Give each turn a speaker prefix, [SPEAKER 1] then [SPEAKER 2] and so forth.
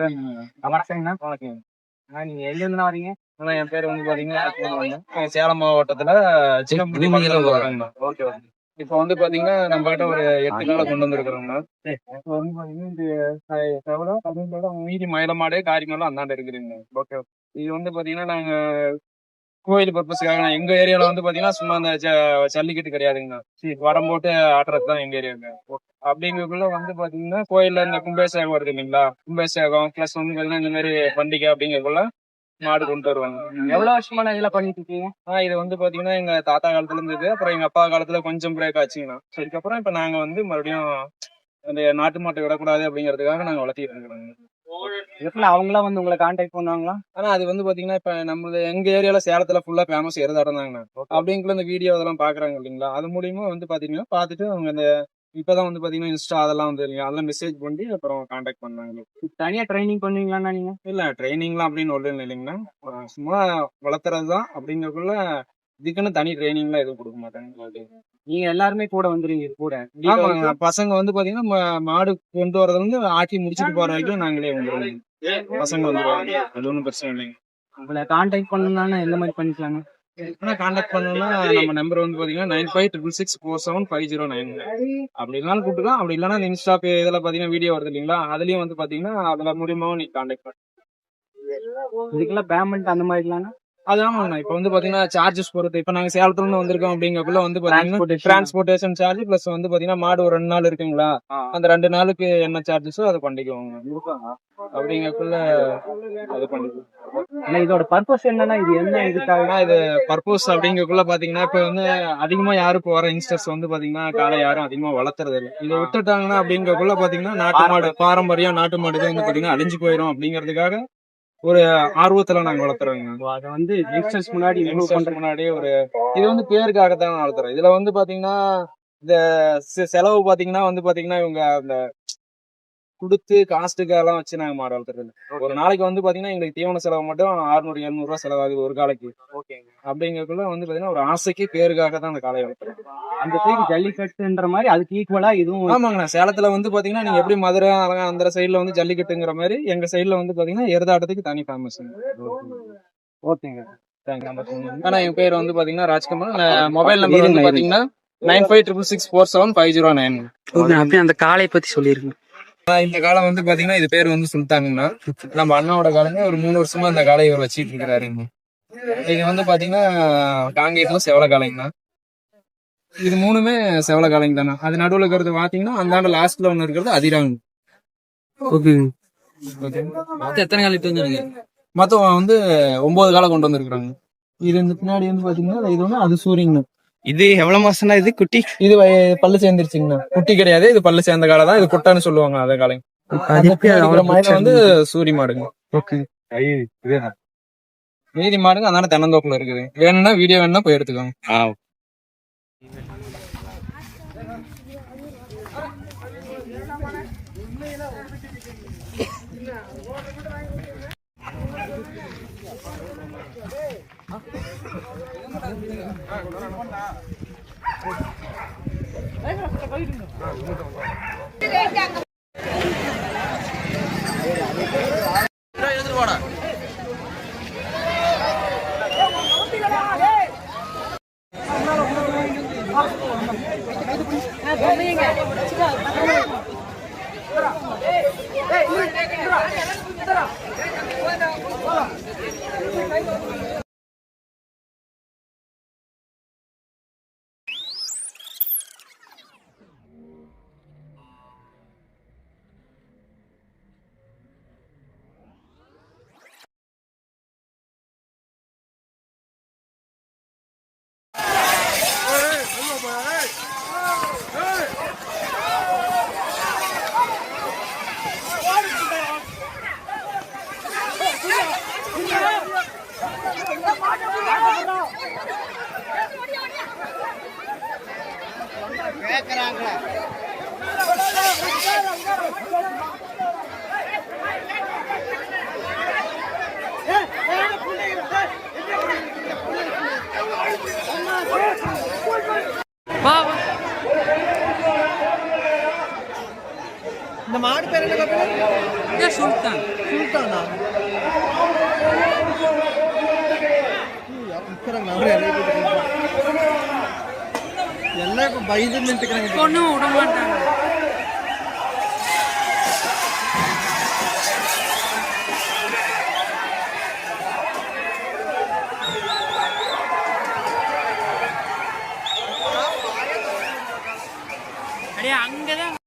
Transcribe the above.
[SPEAKER 1] வணக்கங்கண்ணா வணக்கம் நீங்க எங்க இருந்து வரீங்க என் பேர் வந்து பாத்தீங்கன்னா சேலம் மாவட்டத்துல ஓகே இப்போ வந்து பாத்தீங்கன்னா நம்ம கிட்ட ஒரு எட்டு காலை கொண்டு வந்திருக்கிறோம்னா இப்போ வந்து பாத்தீங்கன்னா இந்த செவலை அதோட மீதி மயிலமாடு காரிமலம் அந்தாண்ட இருக்குதுங்க ஓகே இது வந்து பாத்தீங்கன்னா நாங்க கோயில் பர்பஸ்க்காக நான் எங்க ஏரியால வந்து பாத்தீங்கன்னா சும்மா அந்த ஜல்லிக்கட்டு கிடையாதுங்க. வடம் போட்டு ஆட்டுறது தான் எங்க ஏரியாங்க அப்படிங்கக்குள்ள வந்து பாத்தீங்கன்னா கோயில்ல இந்த கும்பாபிஷேகம் வருது இல்லைங்களா? கும்பாபிஷேகம் பிளஸ் வந்து பாத்தீங்கன்னா இந்த மாதிரி பண்டிகை அப்படிங்கக்குள்ள மாடு கொண்டு வருவாங்க.
[SPEAKER 2] எவ்வளவு வருஷமா நான் இதெல்லாம் பண்ணிட்டு இருக்கீங்க?
[SPEAKER 1] ஆஹ் இது வந்து பாத்தீங்கன்னா எங்க தாத்தா காலத்துல இருந்தது. அப்புறம் எங்க அப்பா காலத்துல கொஞ்சம் பிரேக் ஆச்சுங்கண்ணா. So, இதுக்கப்புறம் இப்ப நாங்க வந்து மறுபடியும் அந்த நாட்டு மாட்டை விடக்கூடாது அப்படிங்கறதுக்காக நாங்க வளர்த்திட்டு இருக்கிறோங்க.
[SPEAKER 2] எப்படி அவங்களாம் வந்து உங்களை கான்டாக்ட் பண்ணுவாங்களா
[SPEAKER 1] ஆனா அது வந்து பாத்தீங்கன்னா இப்ப நம்ம எங்க ஏரியால சேலத்துல ஃபுல்லா ஃபேமஸ் எருதாட்டம் தாங்கண்ணா அப்படிங்குள்ள இந்த வீடியோ அதெல்லாம் பாக்குறாங்க இல்லைங்களா? அது மூலியமா வந்து பாத்தீங்கன்னா பாத்துட்டு அவங்க அந்த இப்பதான் வந்து பாத்தீங்கன்னா இன்ஸ்டா அதெல்லாம் வந்து அதெல்லாம் மெசேஜ் பண்ணி அப்புறம் கான்டாக்ட் பண்ணாங்க.
[SPEAKER 2] தனியா ட்ரைனிங் பண்ணுவீங்களா நீங்க?
[SPEAKER 1] இல்ல ட்ரைனிங்லாம் அப்படின்னு ஒன்றும் இல்லைங்கண்ணா. சும்மா வளர்த்துறது தான் அப்படிங்கக்குள்ள இதுக்குன்னு தனி ட்ரைனிங்லாம் எதுவும் கொடுக்க மாட்டாங்க.
[SPEAKER 2] நீங்க எல்லாருமே கூட வந்துருவீங்க கூட.
[SPEAKER 1] ஆமாங்க. பசங்க வந்து பாத்தீங்கன்னா மாடு கொண்டு வரதுல இருந்து ஆட்டி முடிச்சிட்டு போற வரைக்கும் நாங்களே வந்துருவோம். பசங்க வந்துருவாங்க அது ஒன்றும் பிரச்சனை இல்லைங்க.
[SPEAKER 2] உங்களை கான்டாக்ட் பண்ணணும்னா எந்த மாதிரி பண்ணிக்கலாங்க?
[SPEAKER 1] ஆனா கான்டாக்ட் பண்ணணும்னா நம்ம நம்பர் வந்து பாத்தீங்கன்னா nine five triple six four seven five zero nine அப்படி இல்லைனாலும் கூப்பிட்டுக்கலாம். அப்படி இல்லைன்னா இந்த இன்ஸ்டா பே இதில் பாத்தீங்கன்னா வீடியோ வருது இல்லைங்களா? அதுலயும் வந்து பாத்தீங்கன்னா அதுல மூலியமாவும் நீ கான்டாக்ட் பண்ண.
[SPEAKER 2] இதுக்கெல்லாம் பேமெண்ட் அந்த மாதிரிலாம்
[SPEAKER 1] அது ஆமாங்கண்ணா இப்போ வந்து பாத்தீங்கன்னா சார்ஜஸ் பொறுத்து. இப்போ நாங்க சேலத்துல இருந்து வந்திருக்கோம் அப்படிங்கக்குள்ள வந்து பாத்தீங்கன்னா. டிரான்ஸ்போர்டேஷன் சார்ஜ் பிளஸ் வந்து பாத்தீங்கன்னா மாடு ஒரு ரெண்டு நாள் இருக்குங்களா? அந்த ரெண்டு நாளுக்கு என்ன சார்ஜஸோ அதை பண்ணிக்குவோங்க. அப்படிங்கக்குள்ள அது பண்ணிக்குவோம்.
[SPEAKER 2] ஆனா இதோட பர்பஸ் என்னன்னா இது என்ன இதுக்காக
[SPEAKER 1] ஆனா இது பர்பஸ் அப்படிங்கக்குள்ள பாத்தீங்கன்னா இப்ப வந்து அதிகமா யாரும் இப்போ வர யங்ஸ்டர்ஸ் வந்து பாத்தீங்கன்னா காலை யாரும் அதிகமா வளர்த்துறது இல்லை. இதை விட்டுட்டாங்கன்னா அப்படிங்கக்குள்ள பாத்தீங்கன்னா நாட்டு மாடு பாரம்பரியம் நாட்டு மாடு வந்து பாத்தீங்கன்னா அழிஞ்சு போயிடும் அப்படிங்கறதுக்காக ஒரு ஆர்வத்துல நாங்க வளர்த்துறோங்க.
[SPEAKER 2] அதை வந்து யங்ஸ்டர்ஸ் முன்னாடி பண்றது
[SPEAKER 1] முன்னாடியே ஒரு இது வந்து பேருக்காக தான் வளர்த்துறோம். இதுல வந்து பாத்தீங்கன்னா இந்த செலவு பாத்தீங்கன்னா வந்து பாத்தீங்கன்னா இவங்க அந்த கொடுத்து காஸ்ட்டுக்கெல்லாம் வச்சு நாங்க மாடு வளர்த்துறது. ஒரு நாளைக்கு வந்து பாத்தீங்கன்னா எங்களுக்கு தீவன செலவு மட்டும் அறுநூறு எழுநூறு ரூபாய் செலவாகுது ஒரு காலைக்கு
[SPEAKER 2] ஓகேங்க.
[SPEAKER 1] அப்படிங்கக்குள்ள வந்து பாத்தீங்கன்னா ஒரு ஆசைக்கு பேருக்காக தான் அந்த காளையை வளர்த்துறோம்
[SPEAKER 2] அந்த சைடு ஜல்லிக்கட்டுன்ற மாதிரி அதுக்கு ஈக்குவலா இதுவும்
[SPEAKER 1] ஆமாங்கண்ணா சேலத்துல வந்து பாத்தீங்கன்னா நீங்க எப்படி மதுரை அலங்கா அந்த சைடுல வந்து ஜல்லிக்கட்டுங்கிற மாதிரி எங்க சைடுல வந்து பாத்தீங்கன்னா எருதாட்டத்துக்கு தனி ஃபேமஸ்
[SPEAKER 2] ஓகேங்க.
[SPEAKER 1] ஆனா என் பேர் வந்து பாத்தீங்கன்னா ராஜ்குமார் மொபைல் நம்பர் வந்து. பாத்தீங்கன்னா nine five triple six four seven five zero nine.
[SPEAKER 2] அப்படியே அந்த காளை பத்தி சொல்லிருங்க.
[SPEAKER 1] இந்த காலம் வந்து பாத்தீங்கன்னா இது பேர் வந்து சுல்தானுங்கண்ணா. நம்ம அண்ணாவோட காலங்க ஒரு மூணு வருஷமா இந்த காலை இவர் வச்சிட்டு இருக்கிறாருங்க. இது வந்து பாத்தீங்கன்னா காங்கேயத்துல செவல காலைங்கண்ணா இது மூணுமே செவல காலைங்க தானே அது நடுவுல இருக்கிறது பாத்தீங்கன்னா அந்தாண்ட லாஸ்ட்ல ஒண்ணு இருக்கிறது அதிராங்க.
[SPEAKER 2] ஓகே
[SPEAKER 1] எத்தனை காலம் இட்டு வந்துருங்க மொத்தம் வந்து ஒன்பது காலம் கொண்டு வந்திருக்காங்க இது இந்த பின்னாடி வந்து பாத்தீங்கன்னா இது ஒண்ணு அது சூரியங்கண்ணா
[SPEAKER 2] இது எவ்வளவு மாசம்னா இது குட்டி?
[SPEAKER 1] இது வய- பல்லு சேர்ந்துருச்சுங்கண்ணா. குட்டி கிடையாது இது பல்லு சேர்ந்த காலை தான். இது குட்டான்னு சொல்லுவாங்க அதே காலைங்க அந்த மயில வந்து சூரி மாடுங்க.
[SPEAKER 2] ஓகே
[SPEAKER 1] மீதி மாடுங்க அதனால தென்னந்தோப்புல இருக்குது. வேணும்னா வீடியோ வேணும்னா போய் எடுத்துக்கோங்க.
[SPEAKER 2] ஆ
[SPEAKER 3] மாடு பேர் என்ன காப்பி
[SPEAKER 2] சுல்தான்
[SPEAKER 3] சுல்தானா இருக்கிறாங்க அவரே நிறைய பேர் இருக்காங்க. எல்லாம் இப்ப பயந்து நின்றுக்கிறாங்க
[SPEAKER 2] ஒன்றும் விட மாட்டாங்க